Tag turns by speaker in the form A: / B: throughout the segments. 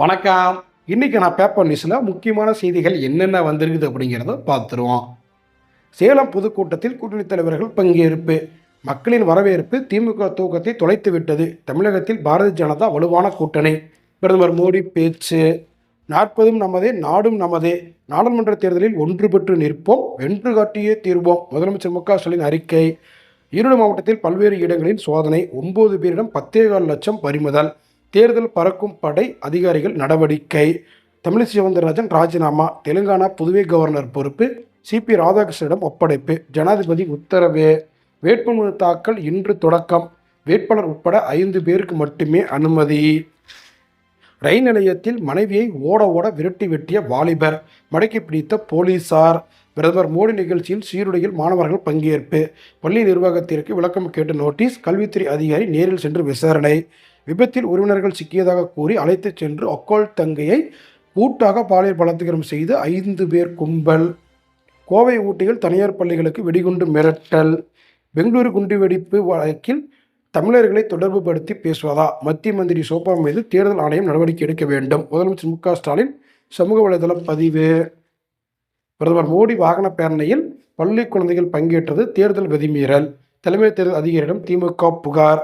A: வணக்கம். இன்றைக்கி நான் பேப்பர் நியூஸில் முக்கியமான செய்திகள் என்னென்ன வந்திருக்குது அப்படிங்கிறத பார்த்துருவோம். சேலம் பொதுக்கூட்டத்தில் கூட்டணி தலைவர்கள் பங்கேற்பு. மக்களின் வரவேற்பு திமுக தூக்கத்தை தொலைத்து விட்டது. தமிழகத்தில் பாரதிய ஜனதா வலுவான கூட்டணி. பிரதமர் மோடி பேச்சு. நாற்பதும் நமதே நாடும் நமதே. நாடாளுமன்ற தேர்தலில் ஒன்று பெற்று நிற்போம் வென்று காட்டியே தீர்வோம். முதலமைச்சர் மு க ஸ்டாலின் அறிக்கை. ஈரோடு மாவட்டத்தில் பல்வேறு இடங்களில் சோதனை. ஒன்பது பேரிடம் பத்தேகால் லட்சம் பறிமுதல். தேர்தல் பறக்கும் படை அதிகாரிகள் நடவடிக்கை. தமிழிசை சவுந்தரராஜன் ராஜினாமா தெலுங்கானா புதுவை கவர்னர் பொறுப்பு சிபி ராதாகிருஷ்ணனிடம் ஒப்படைப்பு ஜனாதிபதி உத்தரவு. வேட்புமனு தாக்கல் இன்று தொடக்கம். வேட்பாளர் உட்பட ஐந்து பேருக்கு மட்டுமே அனுமதி. ரயில் நிலையத்தில் மனைவியை ஓட ஓட விரட்டி வெட்டிய வாலிபர் மடக்கி பிடித்த போலீசார். பிரதமர் மோடி நிகழ்ச்சியில் சீருடையில் மாணவர்கள் பங்கேற்பு. பள்ளி நிர்வாகத்திற்கு விளக்கம் கேட்டு நோட்டீஸ் கல்வித்துறை அதிகாரி நேரில் சென்று விசாரணை. விபத்தில் உறவினர்கள் சிக்கியதாக கூறி அழைத்துச் சென்று ஒக்கோல் தங்கையை கூட்டாக பாலியல் பலாத்காரம் செய்து ஐந்து பேர் கும்பல். கோவை ஊட்டியில் தனியார் பள்ளிகளுக்கு வெடிகுண்டு மிரட்டல். பெங்களூரு குண்டுவெடிப்பு வழக்கில் தமிழர்களை தொடர்புபடுத்தி பேசுவதா? மத்திய மந்திரி சோபா மீது தேர்தல் ஆணையம் நடவடிக்கை எடுக்க வேண்டும். முதலமைச்சர் மு க ஸ்டாலின் சமூக வலைதள பதிவு. பிரதமர் மோடி வாகன பேரணியில் பள்ளி குழந்தைகள் பங்கேற்றது தேர்தல் விதிமீறல். தலைமை தேர்தல் அதிகாரியிடம் திமுக புகார்.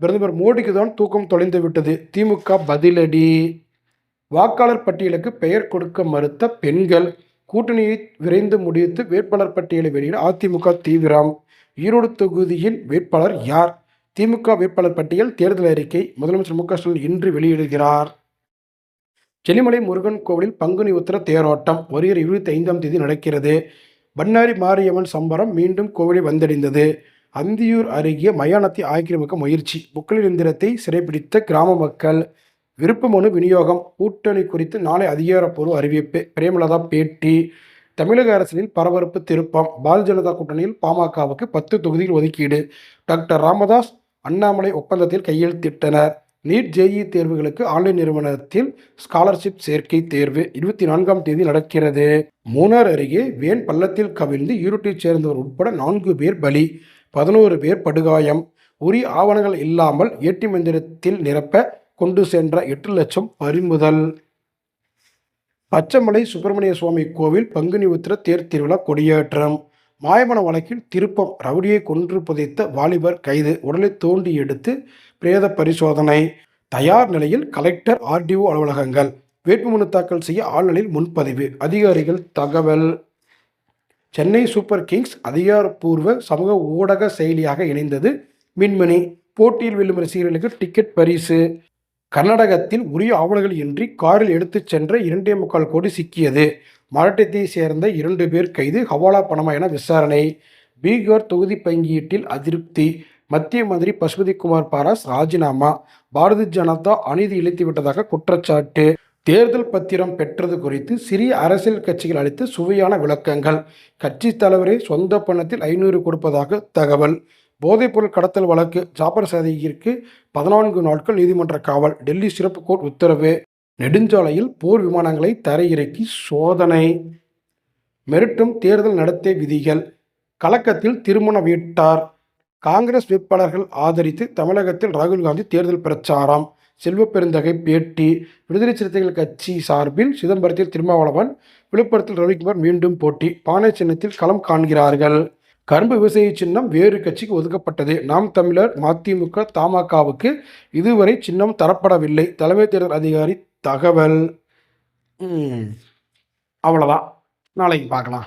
A: பிரதமர் மோடிக்கு தான் தூக்கம் தொலைந்து விட்டது. திமுக பதிலடி. வாக்காளர் பட்டியலுக்கு பெயர் கொடுக்க மறுத்த பெண்கள். கூட்டணியை விரைந்து முடித்து வேட்பாளர் பட்டியலை வெளியிட அதிமுக தீவிரம். ஈரோடு தொகுதியின் வேட்பாளர் யார்? திமுக வேட்பாளர் பட்டியல் தேர்தல் அறிக்கை முதலமைச்சர் மு க ஸ்டாலின் இன்று வெளியிடுகிறார். செல்லிமலை முருகன் கோவிலில் பங்குனி உத்திர தேரோட்டம். வருகிற இருபத்தி ஐந்தாம் தேதி நடக்கிறது. பண்ணாரி மாரியம்மன் சம்பரம் மீண்டும் கோவிலை வந்தடைந்தது. அந்தியூர் அருகே மயானத்தை ஆக்கிரமிக்க முயற்சி. புக்கலின் எந்திரத்தை சிறைப்பிடித்த கிராம மக்கள். விருப்ப மனு விநியோகம். கூட்டணி குறித்து நாளை அதிகாரப்பூர்வ அறிவிப்பு. பிரேமலதா பேட்டி. தமிழக அரசியலில் பரபரப்பு திருப்பம். பாரதிய ஜனதா கூட்டணியில் பாமகவுக்கு பத்து தொகுதிகள் ஒதுக்கீடு. டாக்டர் ராமதாஸ் அண்ணாமலை ஒப்பந்தத்தில் கையெழுத்திட்டனர். நீட் ஜேஇ தேர்வுகளுக்கு ஆன்லைன் நிறுவனத்தில் ஸ்காலர்ஷிப் சேர்க்கை தேர்வு இருபத்தி நான்காம் தேதி நடக்கிறது. மூணார் அருகே வேன் பள்ளத்தில் கவிழ்ந்து ஈரோட்டைச் சேர்ந்தவர் உட்பட நான்கு பேர் பலி பதினோரு பேர் படுகாயம். உரிய ஆவணங்கள் இல்லாமல் ஏடி மந்திரத்தில் நிரப்ப கொண்டு சென்ற எட்டு லட்சம் பறிமுதல். பச்சைமலை சுப்பிரமணிய சுவாமி கோவில் பங்குனி உத்திர தேர் திருவிழா கொடியேற்றம். மாயமன வழக்கில் திருப்பம் ரவுடியை கொன்று புதைத்த வாலிபர் கைது உடலை தோண்டி எடுத்து பிரேத பரிசோதனை. தயார் நிலையில் கலெக்டர் ஆர்டிஓ அலுவலகங்கள். வேட்புமனு தாக்கல் செய்ய ஆளுநரில் முன்பதிவு. அதிகாரிகள் தகவல். சென்னை சூப்பர் கிங்ஸ் அதிகாரப்பூர்வ சமூக ஊடக செயலியாக இணைந்தது மின்மினி. போட்டியில் வெல்லும் ரசிகர்களுக்கு டிக்கெட் பரிசு. கர்நாடகத்தில் உரிய ஆவணங்கள் இன்றி காரில் எடுத்துச் சென்ற இரண்டே முக்கால் கோடி சிக்கியது. மாவட்டத்தை சேர்ந்த இரண்டு பேர் கைது. ஹவாலா பணமா என விசாரணை. பீகார் தொகுதி பங்கீட்டில் அதிருப்தி. மத்திய மந்திரி பசுபதி குமார் பாராஸ் ராஜினாமா. பாரதிய ஜனதா அநீதி இழைத்து விட்டதாக குற்றச்சாட்டு. தேர்தல் பத்திரம் பெற்றது குறித்து சிறிய அரசியல் கட்சிகள் அளித்த சுவையான விளக்கங்கள். கட்சி தலைவரை சொந்த பணத்தில் ஐநூறு கொடுப்பதாக தகவல். போதைப்பொருள் கடத்தல் வழக்கு ஜாபர் சதிகிற்கு பதினான்கு நாட்கள் நீதிமன்ற காவல் டெல்லி சிறப்பு கோர்ட் உத்தரவு. நெடுஞ்சாலையில் போர் விமானங்களை தரையிறக்கி சோதனை. மிரட்டும் தேர்தல் நடத்தை விதிகள். கலக்கத்தில் திருமண வீட்டார். காங்கிரஸ் வேட்பாளர்கள் ஆதரித்து தமிழகத்தில் ராகுல் காந்தி தேர்தல் பிரச்சாரம். செல்வ பெருந்தகை பேட்டி. விடுதலை சிறுத்தைகள் கட்சி சார்பில் சிதம்பரத்தில் திருமாவளவன் விழுப்புரத்தில் ரவிக்குமார் மீண்டும் போட்டி. பானை சின்னத்தில் களம் காண்கிறார்கள். கரும்பு விவசாய சின்னம் வேறு கட்சிக்கு ஒதுக்கப்பட்டது. நாம் தமிழர் மதிமுக தமாகவுக்கு இதுவரை சின்னம் தரப்படவில்லை. தலைமை தேர்தல் அதிகாரி தகவல். அவ்வளோதான் நாளைக்கு பார்க்கலாம்.